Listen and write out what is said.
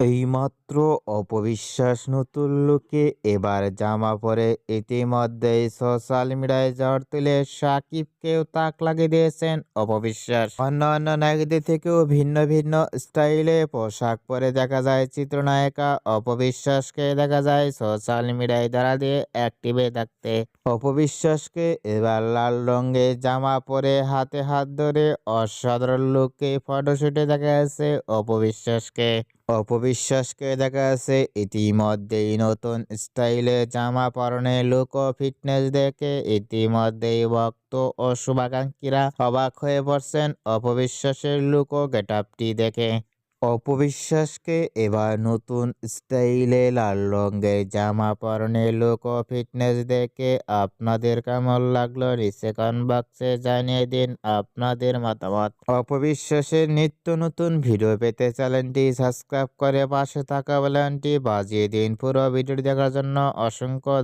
এইমাত্র অপবিশ্বাস নতুন লুকে এবার জামা পরে ইতিমধ্যেই সোশ্যাল মিডিয়ায় ঝড় তুলে সাকিবকেও তাক লাগিয়ে দিয়েছেন অপবিশ্বাস। অন্য অন্য নায়কদের থেকেও ভিন্ন ভিন্ন স্টাইলে পোশাক পরে দেখা যায় চিত্রনায়িকা অপবিশ্বাসকে দেখা যায় সোশ্যাল মিডিয়ায় দ্বারা দিয়ে অ্যাক্টিভে থাকতে। অপবিশ্বাসকে এবার লাল রঙের জামা পরে হাতে হাত ধরে অসাধারণ লুকে ফটোশুটে দেখা যাচ্ছে অপবিশ্বাসকে। অপবিশ্বাসকে দেখা যাচ্ছে, ইতিমধ্যেই নতুন স্টাইলে জামা পরনে লুক ও ফিটনেস দেখে ইতিমধ্যেই ভক্ত ও শুভাকাঙ্ক্ষীরা অবাক হয়ে পড়ছেন অপবিশ্বাসের লুক ও গেটআপটি দেখে। অপবিশ্বাসকে এবার নতুন স্টাইলে লাল রঙের জামা পরনে লুক ও ফিটনেস দেখে আপনাদের কেমন লাগল কমেন্ট বক্সে জানিয়ে দিন আপনাদের মতামত। অপবিশ্বাসের নিত্য নতুন ভিডিও পেতে চ্যানেলটি সাবস্ক্রাইব করে পাশে থাকা বেলানটি বাজিয়ে দিন। পুরো ভিডিওটি দেখার জন্য অসংখ্য